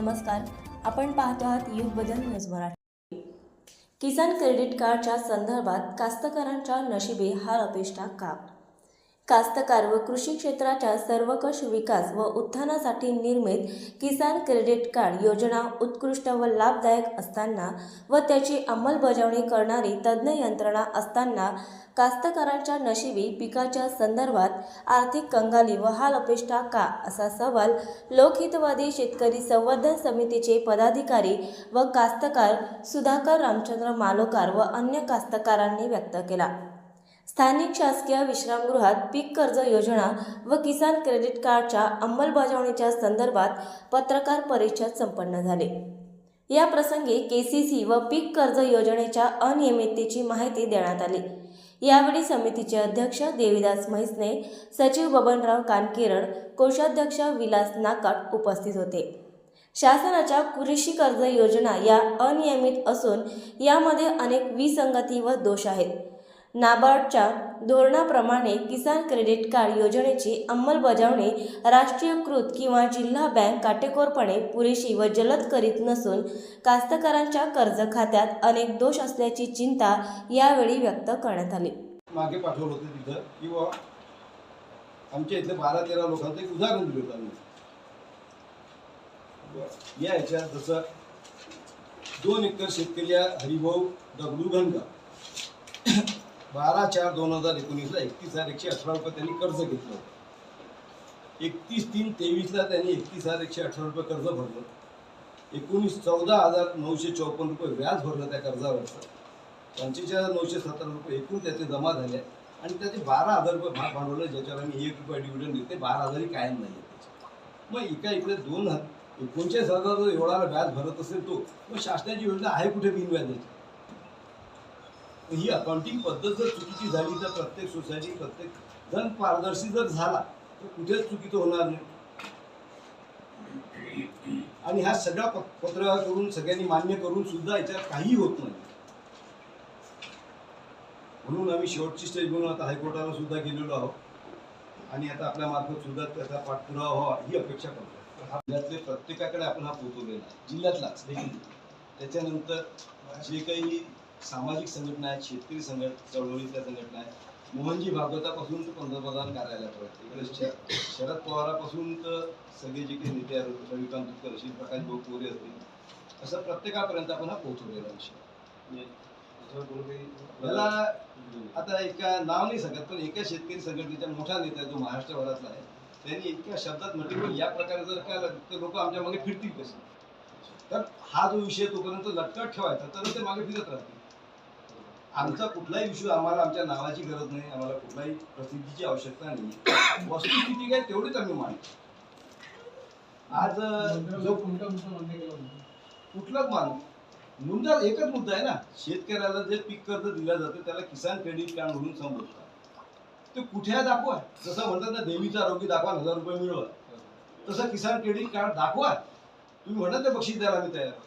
नमस्कार. आपण पाहतो आहात युग बदल न्यूज मराठी. किसान क्रेडिट कार्डच्या संदर्भात कास्तकारांच्या नशिबे हा अपेष्टा का कास्तकार व कृषी क्षेत्राच्या सर्वकष विकास व उत्थानासाठी निर्मित किसान क्रेडिट कार्ड योजना उत्कृष्ट व लाभदायक असताना व त्याची अंमलबजावणी करणारी तज्ज्ञ यंत्रणा असताना कास्तकारांच्या नशिबी पिकाच्या संदर्भात आर्थिक कंगाली व हाल अपेष्टा का असा सवाल लोकहितवादी शेतकरी संवर्धन समितीचे पदाधिकारी व कास्तकार सुधाकर रामचंद्र मालोकार व अन्य कास्तकारांनी व्यक्त केला. स्थानिक शासकीय विश्रामगृहात पीक कर्ज योजना व किसान क्रेडिट कार्डच्या अंमलबजावणीच्या संदर्भात पत्रकार परिषद संपन्न झाले. या प्रसंगी के सी सी व पीक कर्ज योजनेच्या अनियमिततेची माहिती देण्यात आली. यावेळी समितीचे अध्यक्ष देविदास म्हैसने सचिव बबनराव कानकिरण कोषाध्यक्ष विलास नाकाट उपस्थित होते. शासनाच्या कृषी कर्ज योजना या अनियमित असून यामध्ये अनेक विसंगती व दोष आहेत. नाबार्डच्या धोरणाप्रमाणे किसान क्रेडिट कार्ड योजनेची अंमलबजावणी राष्ट्रीयकृत किंवा जिल्हा बँक काटेकोरपणे पुरेशी व जलद करीत नसून कास्तकारांच्या कर्ज खात्यात अनेक दोष असल्याची चिंता यावेळी व्यक्त करण्यात आली. मागे पाठवलं होतं तिथं किंवा आमच्या इथले बारा तेरा लोकांचं एक उदाहरण दिलं होतं आम्ही. या ह्याच्यात जसं दोन एकर शेतकरी हरिभाऊ दगडू गंगा. बारा चार दोन हजार एकोणीसला एकतीस हजार एकशे अठरा रुपये त्यांनी कर्ज घेतलं एकतीस तीन तेवीसला त्यांनी एकतीस हजार एकशे अठरा रुपये कर्ज भरलं. एकोणीस चौदा हजार नऊशे चौपन्न रुपये व्याज भरलं त्या कर्जावरचं. पंचेचाळीस हजार नऊशे सतरा रुपये एकूण त्याचे जमा झाले आणि त्याचे बारा हजार रुपये भाग भांडवलं ज्याच्यावर आम्ही एक रुपये डिव्हिडंड देते बारा हजारही कायम नाही आहे मग एका इकडे दोन हजार एकोणचाळीस हजार जर एवढा व्याज भरत असेल तो मग शासनाची योजना आहे कुठे बिनव्याजाची? ही अकाउंटिंग पद्धत जर चुकीची झाली तर प्रत्येक सोसायटी प्रत्येक जण पारदर्शी जर झाला तर कुठेच चुकीचं होणार नाही. आणि हा सगळा पत्र करून सगळ्यांनी मान्य करून सुद्धा याच्यात काही होत नाही. म्हणून आम्ही शेवटची स्टेज म्हणून आता हायकोर्टाला सुद्धा गेलेलो आहोत. आणि आता आपल्या मार्फत सुद्धा त्याचा पाठपुरावा व्हावा ही अपेक्षा करतो. हा जिल्ह्यातले प्रत्येकाकडे आपण हा पोहोचवलेला जिल्ह्यातलाच देखील त्याच्यानंतर जे काही सामाजिक संघटना आहेत शेतकरी संघट चळवळीतल्या संघटना आहेत. मोहनजी भागवतापासून तर पंतप्रधान कार्यालयापर्यंत इकडे शरद पवारापासून तर सगळे जे काही नेते आहेत रविकांत तुपकर असतील प्रकाश भाऊ कोरे असतील असं प्रत्येकापर्यंत आपण हा पोहोचवलेला विषय. याला आता एका नाव नाही सांगत पण एका शेतकरी संघटनेच्या मोठा नेता जो महाराष्ट्रभरातला आहे त्यांनी इतक्या शब्दात म्हटले की या प्रकारे जर काय तर लोक आमच्या मागे फिरतील कसे? तर हा जो विषय तोपर्यंत लटकत ठेवायचा तर ते मागे फिरत राहतील. आमचा कुठलाही विषय आम्हाला आमच्या नावाची गरज नाही आम्हाला कुठलाही प्रसिद्धीची आवश्यकता नाही. वस्तुस्थिती काय तेवढीच आम्ही मानतो आज जो कुठलाच मान मुद्दा एकच मुद्दा आहे ना शेतकऱ्याला जे पीक कर्ज दिलं जातं त्याला किसान क्रेडिट कार्ड म्हणून संबोधतात. ते कुठे दाखवा. जसं म्हणतात ना देवीचं आरोग्य दाखवा हजार रुपये मिळवा. तसं किसान क्रेडिट कार्ड दाखवा. तुम्ही म्हणत ते बक्षीस द्यायला आम्ही तयार आहोत.